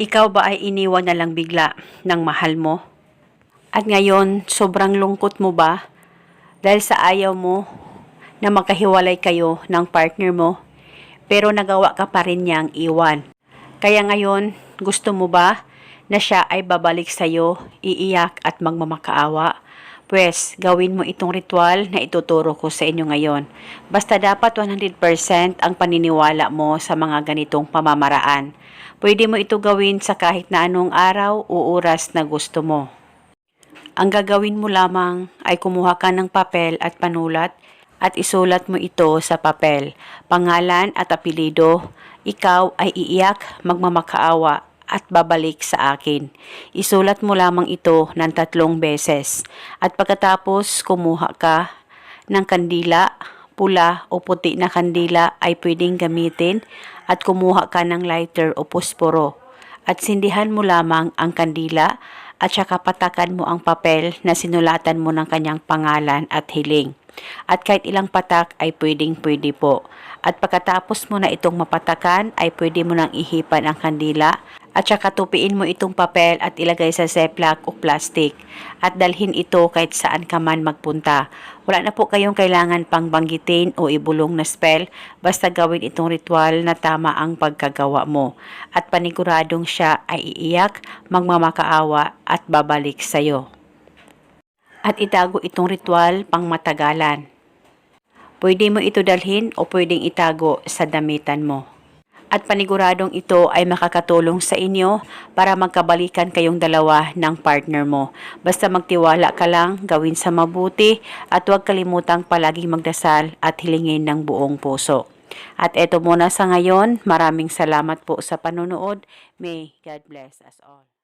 Ikaw ba ay iniwan na lang bigla ng mahal mo? At ngayon, sobrang lungkot mo ba? Dahil sa ayaw mo na magkahiwalay kayo ng partner mo, pero nagawa ka pa rin niyang iwan. Kaya ngayon, gusto mo ba na siya ay babalik sa'yo, iiyak at magmamakaawa? Pwes, gawin mo itong ritual na ituturo ko sa inyo ngayon. Basta dapat 100% ang paniniwala mo sa mga ganitong pamamaraan. Pwede mo ito gawin sa kahit na anong araw o oras na gusto mo. Ang gagawin mo lamang ay kumuha ka ng papel at panulat at isulat mo ito sa papel. Pangalan at apelido, ikaw ay iiyak, magmamakaawa at babalik sa akin. Isulat mo lamang ito ng tatlong beses. At pagkatapos kumuha ka ng kandila, pula o puti na kandila ay pwedeng gamitin at kumuha ka ng lighter o posporo at sindihan mo lamang ang kandila at saka patakan mo ang papel na sinulatan mo ng kanyang pangalan at hiling. At kahit ilang patak ay pwedeng pwede po. At pagkatapos mo na itong mapatakan ay pwede mo nang ihipan ang kandila at saka tupiin mo itong papel at ilagay sa ziploc o plastic at dalhin ito kahit saan ka man magpunta. Wala na po kayong kailangan pang banggitin o ibulong na spell basta gawin itong ritual na tama ang pagkagawa mo at paniguradong siya ay iiyak, magmamakaawa at babalik sa'yo. At itago itong ritual pang matagalan. Pwede mo ito dalhin o pwedeng itago sa damitan mo at paniguradong ito ay makakatulong sa inyo para magkabalikan kayong dalawa ng partner mo. Basta magtiwala ka lang, gawin sa mabuti at huwag kalimutang palaging magdasal at hilingin ng buong puso. At eto muna sa ngayon, maraming salamat po sa panonood. May God bless us all.